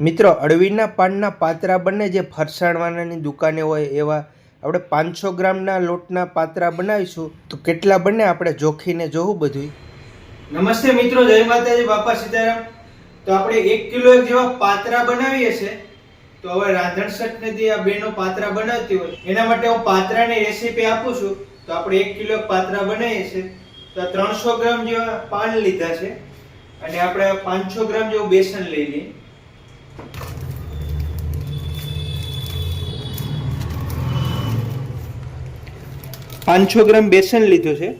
મિત્રો, અળવીના પાનના પાતરા બને જે ફરસાણવાનાની દુકાને હોય એવા આપણે પાંચસો ગ્રામના લોટના પાતરા બનાવીશું. તો કેટલા બને આપણે જોખીને જોવું બધું નમસ્તે મિત્રો, જય માતાજી, બાપા સીતારામ. તો આપણે એક કિલો જેવા પાતરા બનાવીએ છે તો હવે રાંધણ સટને જે આ બેનો પાતરા બનાવતી હોય. એના માટે હું પાતરાની રેસીપી આપું છું. તો આપણે એક કિલો પાતરા બનાવીએ છીએ. તો ત્રણસો ગ્રામ જેવા પાન લીધા છે. અને આપણે પાંચસો ગ્રામ જેવું બેસન લઈ લઈએ. પાંચસો ગ્રામ બેસન લીધું છે.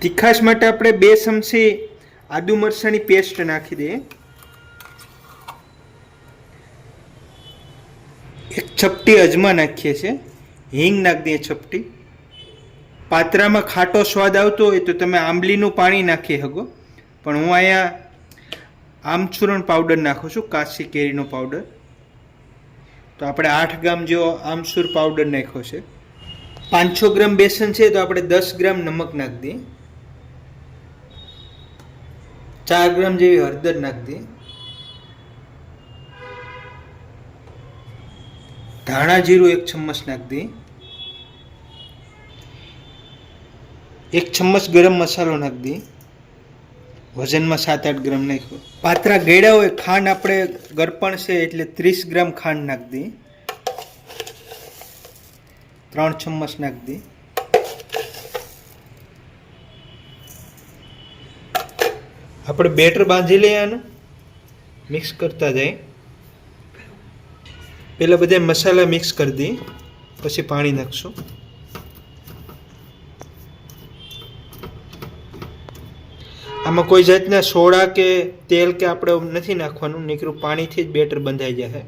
તીખાશ માટે આપણે બે ચમચી આદુ મરચાંની પેસ્ટ નાખી દઈએ. એક ચપટી અજમા નાખીએ છીએ. હિંગ નાખી દઈએ ચપટી પાત્રામાં ખાટો સ્વાદ આવતો હોય તો તમે આંબલીનું પાણી નાખી શકો. પણ હું અહીંયા આમચૂરણ પાવડર નાખું છું કાચી કેરીનો પાવડર તો આપણે આઠ ગ્રામ જેવો આમચૂર પાવડર નાખ્યો છે. પાંચસો ગ્રામ બેસન છે, તો આપણે દસ ગ્રામ નમક નાખી દઈએ. ચાર ગ્રામ જેવી હળદર નાખી દઈએ. ધાણા જીરું એક ચમ્મચ નાખી દઈએ. એક ચમ્મચ ગરમ મસાલો નાખી દઈએ. વજનમાં સાત આઠ ગ્રામ નાખ્યો. પાત્રા ગળ્યા હોય ખાંડ આપણે ગરપણ છે એટલે ત્રીસ ગ્રામ ખાંડ નાખી દઈએ ત્રણ ચમ્મચ નાખી દઈએ આપણે બેટર બાંધી લઈએ આનું. મિક્સ કરતા જઈએ. પહેલાં બધા મસાલા મિક્સ કરી દઈએ પછી પાણી નાખશું. આમાં કોઈ જાતના સોડા કે તેલ કે આપણે નથી નાખવાનું નીકળું પાણીથી જ બેટર બંધાઈ જશે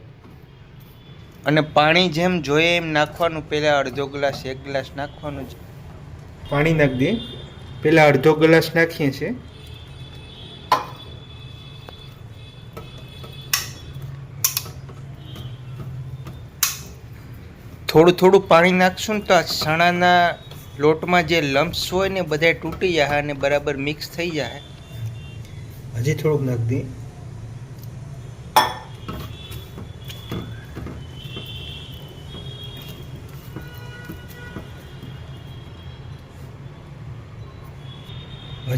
અને પાણી જેમ જોઈએ એમ નાખવાનું પહેલાં અડધો ગ્લાસ એક ગ્લાસ નાખવાનું છે પાણી નાખી દઈએ. પહેલાં અડધો ગ્લાસ નાખીએ છીએ. થોડું થોડું પાણી નાખશું તો આ ચણાના લોટમાં જે લમ્પ્સ હોય ને બધા તૂટી જાય અને બરાબર મિક્સ થઈ જાય હજી થોડુંક નાખી દઈએ.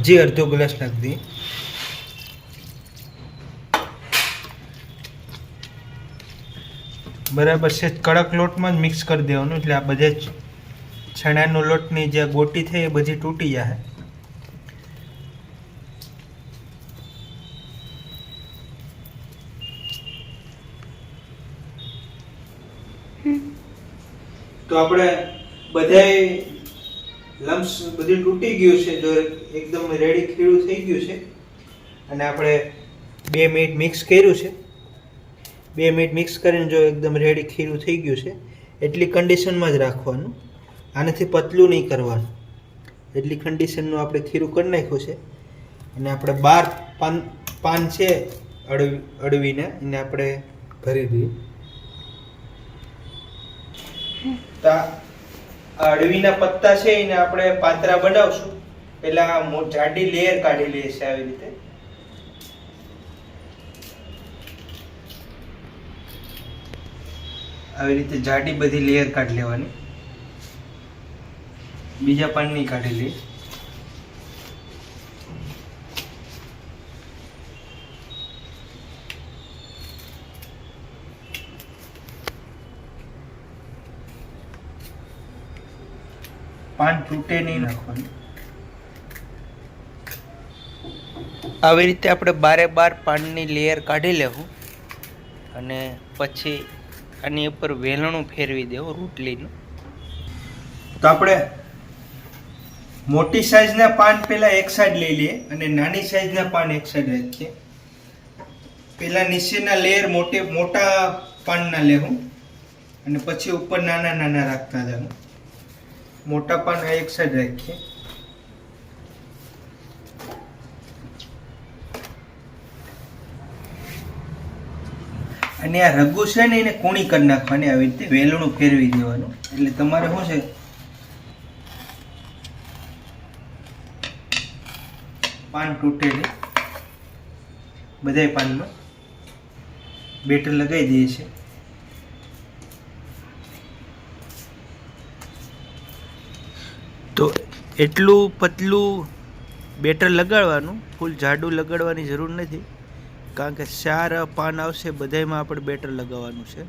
હજી અડધો ગ્લાસ નાખી દઈએ. બરાબર છે, કડક લોટમાં જ મિક્સ કરી દેવાનું, એટલે આ બધા જ ચણાનો લોટની જે ગોટી થઈ એ બધી તૂટી જાય તો આપણે બધાય લમ્સ બધું તૂટી ગયું છે, જો એકદમ રેડી ખીરું થઈ ગયું છે. અને આપણે બે મિનિટ મિક્સ કર્યું છે. બે મિનિટ મિક્સ કરીને જો એકદમ રેડી ખીરું થઈ ગયું છે, એટલી કન્ડિશનમાં જ રાખવાનું. આનાથી પતલું નહીં કરવાનું. એટલી કન્ડિશનનું આપણે ખીરું કરી નાખ્યું છે. અને આપણે બાર પાન પાન છે અડવી, અડવીને એને આપણે ભરી દઈએ. તો આ આ અડવીના પત્તા છે એને આપણે પાતરા બનાવશું. પેલા મો- જાડી લેયર કાઢી લઈએ છીએ આવી રીતે. આવી રીતે જાડી બધી લેયર કાઢી લેવાની. બીજા પાનની કાઢી લઈએ. પાન તૂટે નહીં નાખવાનું. આવી રીતે આપણે બારે બાર પાનની લેયર કાઢી લેવું. અને પછી આની ઉપર વેલણું ફેરવી દેવું રોટલીનું. તો આપણે મોટી સાઈઝના પાન પહેલાં એક સાઈડ લઈ લઈએ અને નાની સાઈઝના પાન એક સાઈડ રાખીએ. પહેલાં નીચેના લેયર મોટી મોટા પાનના લેવું. અને પછી ઉપર નાના નાના રાખતા જવું. મોટા પાન એક સાઈડ રાખીએ અને આ રગુ છે ને એને કૂણી કરી નાખવાની આવી રીતે વેલણું ફેરવી દેવાનું. એટલે તમારે શું છે? પાન તૂટે નહીં બધાય પાનમાં બેટર લગાવી દઈએ છીએ તો એટલું પતલું બેટર લગાડવાનું, ફૂલ જાડું લગાડવાની જરૂર નથી, કારણ કે ચાર પાન આવશે, બધાયમાં આપણે બેટર લગાવવાનું છે.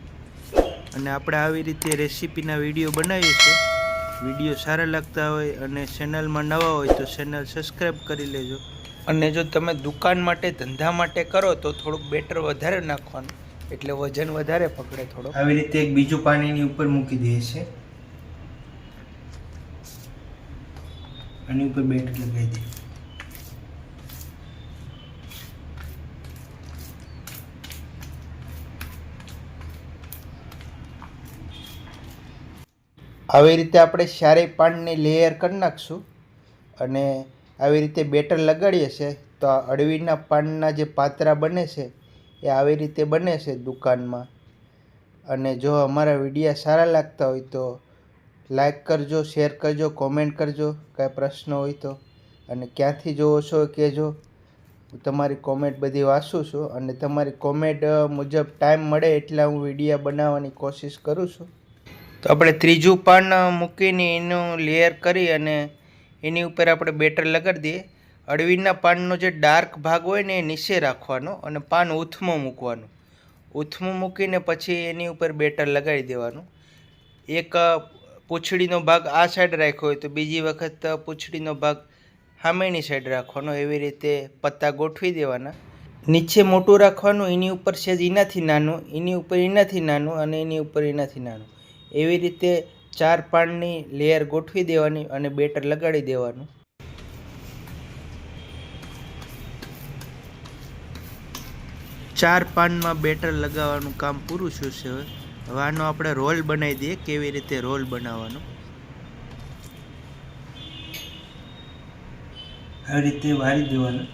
અને આપણે આવી રીતે રેસીપીના વીડિયો બનાવીએ છીએ. વીડિયો સારા લાગતા હોય અને ચેનલમાં નવા હોય તો ચેનલ સબસ્ક્રાઈબ કરી લેજો. અને જો તમે દુકાન માટે, ધંધા માટે કરો તો થોડુંક બેટર વધારે નાખવાનું, એટલે વજન વધારે પકડે થોડો આવી રીતે એક બીજું પાણીની ઉપર મૂકી દઈએ છીએ. આની ઉપર બેટ લગાવી દે. આવી રીતે આપણે ચારેય પાનની લેયર કરી નાખશું અને આવી રીતે બેટર લગાડીએ છે તો આ અળવીના પાનના જે પાતરા બને છે એ આવી રીતે બને છે દુકાનમાં. અને જો અમારા વિડીયા સારા લાગતા હોય તો લાઈક કરજો, શેર કરજો, કોમેન્ટ કરજો, કાંઈ પ્રશ્ન હોય તો. અને ક્યાંથી જોવો છો કહેજો. હું તમારી કોમેન્ટ બધી વાંચું છું અને તમારી કોમેન્ટ મુજબ ટાઈમ મળે એટલા હું વિડીયા બનાવવાની કોશિશ કરું છું. તો આપણે ત્રીજું પાન મૂકીને એનું લેયર કરી અને એની ઉપર આપણે બેટર લગાડી દઈએ. અળવીના પાનનો જે ડાર્ક ભાગ હોય ને એ નીચે રાખવાનો અને પાન ઉથમો મૂકવાનું. ઉથમું મૂકીને પછી એની ઉપર બેટર લગાડી દેવાનું. એક પૂંછડીનો ભાગ આ સાઈડ રાખ્યો હોય તો બીજી વખત પૂંછડીનો ભાગ સામેની સાઈડ રાખવાનો, એવી રીતે પત્તા ગોઠવી દેવાના. નીચે મોટું રાખવાનું, એની ઉપર સેજ એનાથી નાનું, એની ઉપર એનાથી નાનું અને એની ઉપર એનાથી નાનું. એવી રીતે ચાર પાનની લેયર ગોઠવી દેવાની અને બેટર લગાડી દેવાનું. ચાર પાનમાં બેટર લગાવવાનું કામ પૂરું થયું છે હવે. હવે આનો આપણે રોલ બનાવી દઈએ, કેવી રીતે રોલ બનાવવાનો. આવી રીતે વાળી દેવાનું.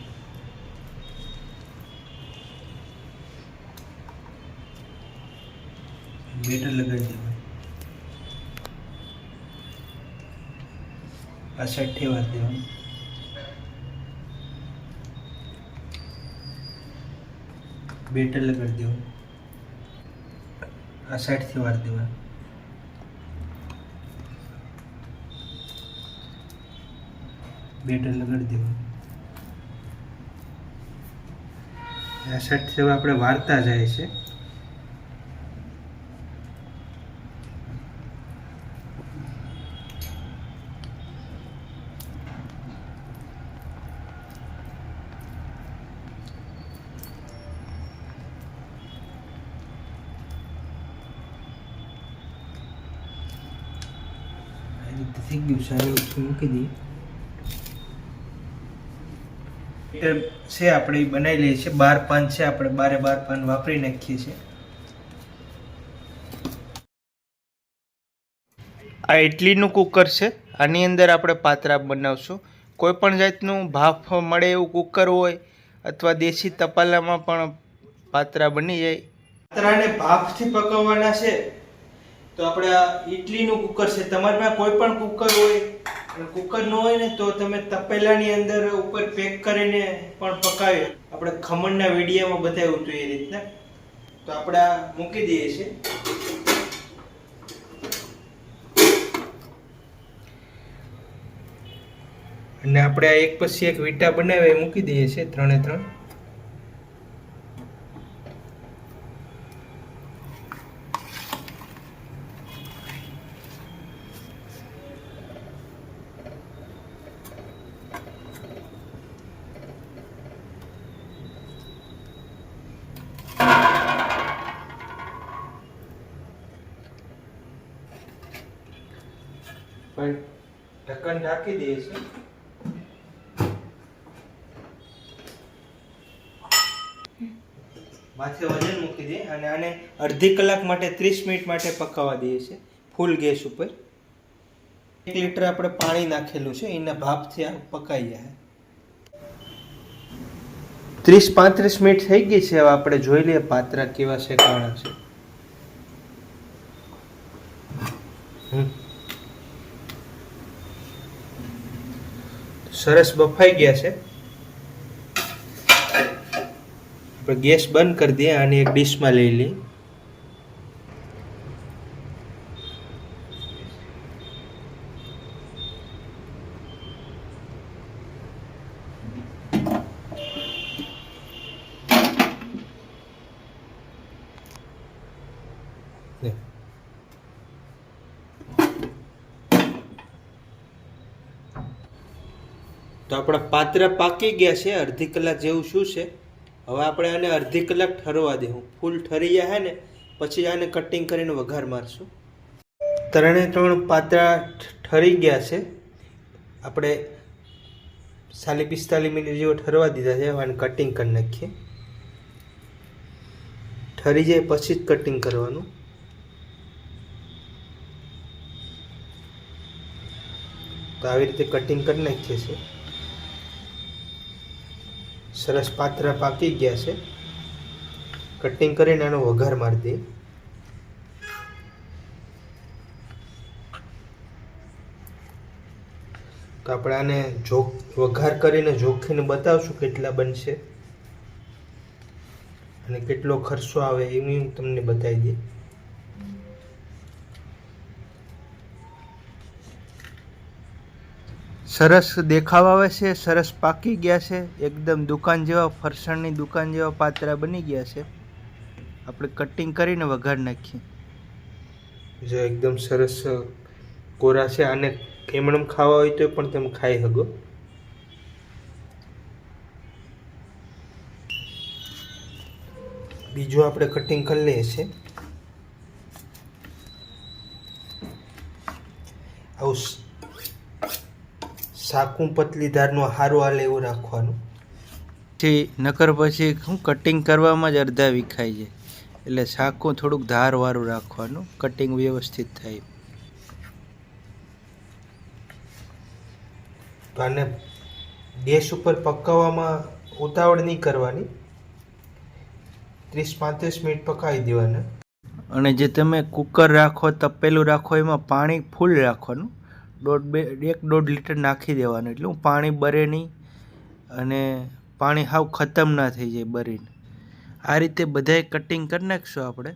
બેટર લગાવી દેવાનું. આ સાઈડથી વાર દેવાનું. બેટર લગાડી દેવાનું. આ સાઈડથી વાર દેવા બેટર લગાડી દેવા આ સાઈડથી આપણે વાર્તા જાય છે આ રીતે થઈ ગયું સારું એવું મૂકી દઈએ. છે આપણે બનાવી લઈએ છીએ. બાર પાન છે આપણે બારે બાર પાન વાપરી નાખીએ છીએ. આ ઇડલીનું કુકર છે. આની અંદર આપણે પાતરા બનાવશું. કોઈ પણ જાતનું ભાફ મળે એવું કુકર હોય અથવા દેશી તપાલામાં પણ પાતરા બની જાય. પાતરાને ભાફથી પકવવાના છે. તો આપણે આ ઇડલીનું કુકર છે. તમારે પાસે કોઈ પણ કુકર હોય અને કુકર ન હોય ને તો તમે તપેલાની અંદર ઉપર પેક કરીને પણ પકાવી આપણે ખમણના વિડીયોમાં બતાવ્યું હતું એ રીતના. તો આપણે મૂકી દઈએ છીએ. અને આપણે એક પછી એક વીટા બનાવી મૂકી દઈએ છીએ, ત્રણે ત્રણ. પણ ઢક્કન ઢાંકી દઈએ છીએ. માથે વજન મૂકી દઈએ અને આને અડધી કલાક માટે, ત્રીસ મિનિટ માટે પકાવવા દઈએ છીએ, ફૂલ ગેસ ઉપર. એક લીટર આપણે પાણી નાખેલું છે, એના ભાપથી આ પકાઈ જાય. ત્રીસ પાંત્રીસ મિનિટ થઈ ગઈ છે, હવે આપણે જોઈ લઈએ પાત્રા કેવા શેકાણા છે. હમ. સરસ બફાઈ ગયા છે. આપણે ગેસ બંધ કરી દઈએ અને એક ડીશમાં લઈ લઈએ. તો આપણા પાત્ર પાકી ગયા છે, અડધી કલાક જેવું શું છે? હવે આપણે આને અડધી કલાક ઠરવા દેવું ફૂલ ઠરી જાય ને, પછી આને કટિંગ કરીને વઘાર મારશું. ત્રણે ત્રણ પાત્રા ઠરી ગયા છે. આપણે સાલી પિસ્તાલીસ મિનિટ જેવો ઠરવા દીધા છે આને કટિંગ કરી નાખીએ. ઠરી જાય પછી જ કટિંગ કરવાનું. તો આવી રીતે કટિંગ કરી નાખીએ છીએ. સરસ પાત્રા પાકી ગયા છે. કટિંગ કરીને આનો વઘાર મારી દઈએ તો આપણે આને જોખ વઘાર કરીને જોખીને બતાવશું કેટલા બનશે. અને કેટલો ખર્ચો આવે એ હું તમને બતાવી દઈ સરસ દેખાવ આવે છે, સરસ પાકી ગયા છે, એકદમ દુકાન જેવા, ફરસાણની દુકાન જેવા પાતરા બની ગયા છે. આપણે કટિંગ કરીને વઘાર નાખીએ. જો એકદમ સરસ કોરા છે, આને એમણમ ખાવા હોય તો પણ તમે ખાઈ શકો. બીજું આપણે કટિંગ કરી લઈએ છીએ. આવું સાકું પતલી ધારનું હારો હાલે એવું રાખવાનું. પછી નકર પછી શું કટિંગ કરવામાં જ અડધા વિખાઈ જાય એટલે સાકું થોડુંક ધારવાળું રાખવાનું કટિંગ વ્યવસ્થિત થાય. તો આને ગેસ ઉપર પકાવવામાં ઉતાવળ નહીં કરવાની. ત્રીસ પાંત્રીસ મિનિટ પકાવી દેવાના. અને જે તમે કુકર રાખો તપેલું રાખો એમાં પાણી ફૂલ રાખવાનું. દોઢ બે, એક દોઢ લીટર નાખી દેવાનું. એટલે હું પાણી બરે નહીં અને પાણી હાવ ખતમ ના થઈ જાય બરીને. આ રીતે બધાય કટિંગ કરી નાખશું આપણે.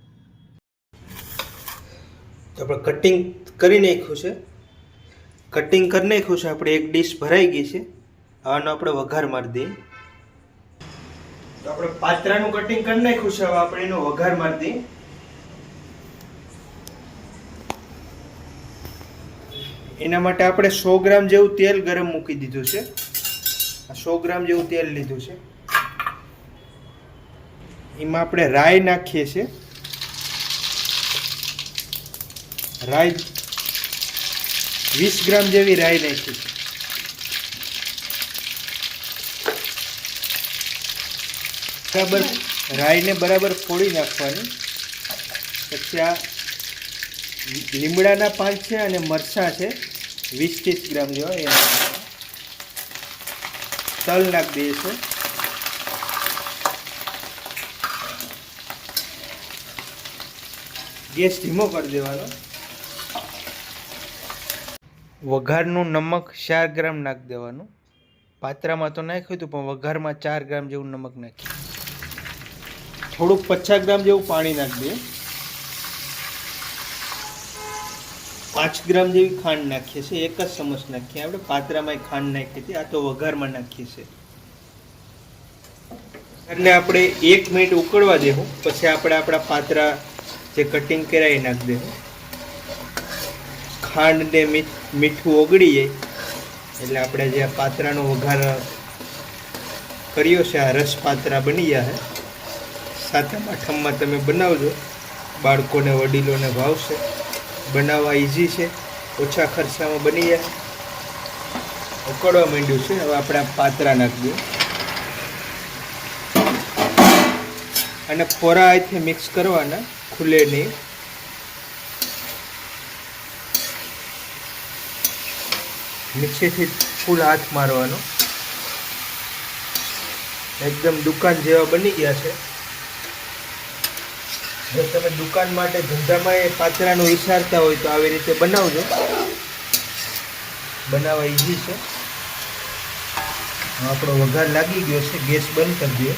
આપણે કટિંગ કરી નાખ્યું છે. કટિંગ કરી નાખ્યું છે, આપણે એક ડીશ ભરાઈ ગઈ છે. આનો આપણે વઘાર મારી દઈએ. આપણે પાત્રાનું કટિંગ કરી નાખ્યું છે, હવે આપણે એનો વઘાર મારી દઈએ. એના માટે આપણે સો ગ્રામ જેવું તેલ ગરમ મૂકી દીધું છે. સો ગ્રામ જેવું તેલ લીધું છે. એમાં આપણે રાઈ નાખીએ છીએ. રાઈ વીસ ગ્રામ જેવી રાઈ નાખી છે. બરાબર? રાઈને બરાબર ફોડી નાખવાની. પછી આ લીમડાના પાન છે અને મરચાં છે. વીસ ત્રીસ ગ્રામ જેવા એ તલ નાખી દઈએ છે. ગેસ ધીમો કરી દેવાનો. વઘારનું નમક ચાર ગ્રામ નાખી દેવાનું. પાત્રામાં તો નાખ્યું હતું, પણ વઘારમાં ચાર ગ્રામ જેવું નમક નાખ્યું. થોડુંક પચાસ ગ્રામ જેવું પાણી નાખી દઈએ. પાંચ ગ્રામ જેવી ખાંડ નાખીએ છીએ, એક જ ચમચ નાખીએ. આપણે પાતરામાં ખાંડ નાખીએ છીએ, આ તો વઘારમાં નાખીએ છીએ. આપણે એક મિનિટ ઉકળવા દેવું, પછી આપણે આપણા પાતરા જે કટિંગ કર્યા એ નાખી દેવું. ખાંડ ને મીઠું ઓગળી જાય, એટલે આપણે જે પાત્રાનો વઘાર કર્યો છે, આ રસ પાતરા બની ગયા છે. સાતમ આઠમમાં તમે બનાવજો, બાળકોને, વડીલોને ભાવશે. બનાવવા ઇઝી છે. ઓછા ખર્ચામાં બની જાય. ઉકળવા માંડ્યું છે. હવે આપણે પાતરા નાખી અને ફોરા અહીંથી મિક્સ કરવાના. ખુલે નહીં. નીચેથી ફૂલ હાથ મારવાનો. એકદમ દુકાન જેવા બની ગયા છે. જો તમે દુકાન માટે ધંધામાં એ પાત્રાનું વિચારતા હોય તો આવી રીતે બનાવજો. બનાવવા ઈઝી છે. આપણો વઘાર લાગી ગયો છે. ગેસ બંધ કરી દઈએ.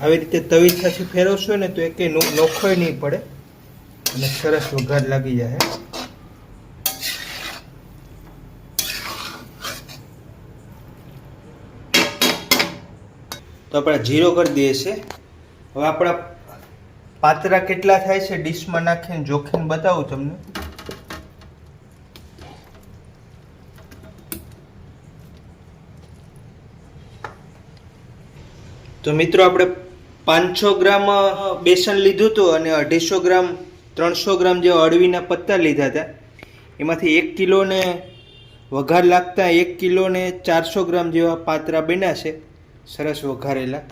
આવી રીતે તવી સાથે ફેરવશો ને તો એકે નોખોય નહીં પડે. અને સરસ વઘાર લાગી જાય તો આપણે જીરો કરી દઈએ છીએ. હવે આપણા પાતરા કેટલા થાય છે? ડીશમાં નાખીને જોખીને બતાવું તમને. તો મિત્રો, આપણે પાંચસો ગ્રામ બેસન લીધું હતું અને અઢીસો ગ્રામ, ત્રણસો ગ્રામ જેવા અળવીના પત્તા લીધા હતા. એમાંથી એક કિલોને વઘાર લાગતા એક કિલોને ચારસો ગ્રામ જેવા પાતરા બન્યા છે. સરસ વઘારેલા.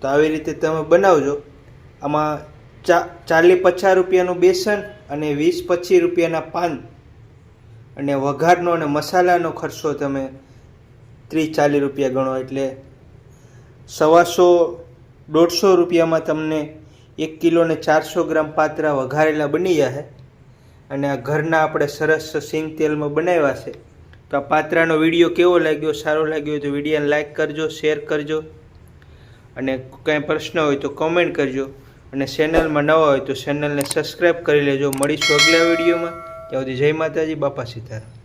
તો આવી રીતે તમે બનાવજો. આમાં ચા, ચાલી પચાસ રૂપિયાનું બેસન અને વીસ પચીસ રૂપિયાના પાન. અને વઘારનો અને મસાલાનો ખર્ચો તમે ત્રીસ ચાલીસ રૂપિયા ગણો એટલે સવાસો દોઢસો રૂપિયામાં તમને એક કિલોને ચારસો ગ્રામ પાત્રા વઘારેલા બની જશે અને આ ઘરના આપણે સરસ સિંગ તેલમાં બનાવ્યા છે. તો આ પાત્રાનો વીડિયો કેવો લાગ્યો? સારો લાગ્યો તો વિડીયોને લાઇક કરજો શેર કરજો. અને કાંઈ પ્રશ્ન હોય તો કોમેન્ટ કરજો. અને ચેનલમાં નવા હોય તો ચેનલને સબસ્ક્રાઈબ કરી લેજો. મળીશું અગલા વિડીયોમાં. ત્યાં સુધી જય માતાજી, બાપા સીતારામ.